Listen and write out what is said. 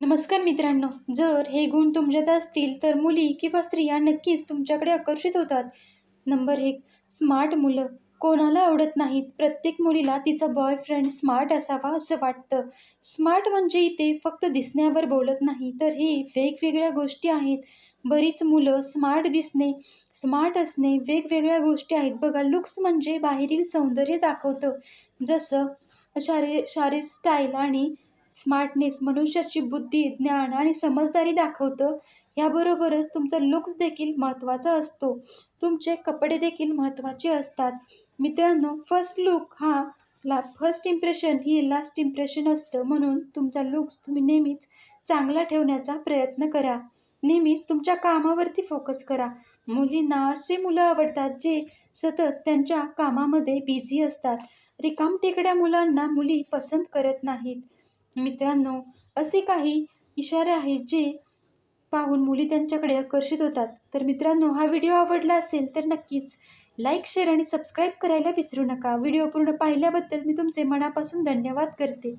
नमस्कार मित्रांनो जर हे गुण तुमच्यात असतील तर मुली किंवा स्त्रिया नक्कीच तुमच्याकडे आकर्षित होतात. नंबर एक स्मार्ट मुलं. कोणाला आवडत नाहीत? प्रत्येक मुलीला तिचा बॉयफ्रेंड स्मार्ट असावा असं वाटतं. स्मार्ट म्हणजे इथे फक्त दिसण्यावर बोलत नाही तर हे वेगवेगळ्या गोष्टी आहेत. बरीच मुलं स्मार्ट दिसणे स्मार्ट असणे वेगवेगळ्या गोष्टी आहेत. बघा लुक्स म्हणजे बाहेरील सौंदर्य दाखवतं. जसं शारी शारीर स्टाईल आणि स्मार्टनेस मनुष्याची बुद्धी ज्ञान आणि समजदारी दाखवतं याबरोबरच तुमचा लुक्स देखील महत्त्वाचा असतो. तुमचे कपडे देखील महत्त्वाचे असतात. मित्रांनो फर्स्ट लुक हा ला फर्स्ट इम्प्रेशन ही लास्ट इम्प्रेशन असतं. म्हणून तुमचा लुक्स तुम्ही नेहमीच चांगला ठेवण्याचा प्रयत्न करा. नेहमीच तुमच्या कामावरती फोकस करा. मुलींना असे मुलं आवडतात जे सतत त्यांच्या कामामध्ये बिझी असतात. रिकाम टेकड्या मुलांना मुली पसंत करत नाहीत. मित्रांनो असे काही इशारे आहेत जे पाहून मुली त्यांच्याकडे आकर्षित होतात. तर मित्रांनो हा व्हिडिओ आवडला असेल तर नक्कीच लाईक शेअर आणि सबस्क्राईब करायला विसरू नका. व्हिडिओ पूर्ण पाहिल्याबद्दल मी तुमचे मनापासून धन्यवाद करते.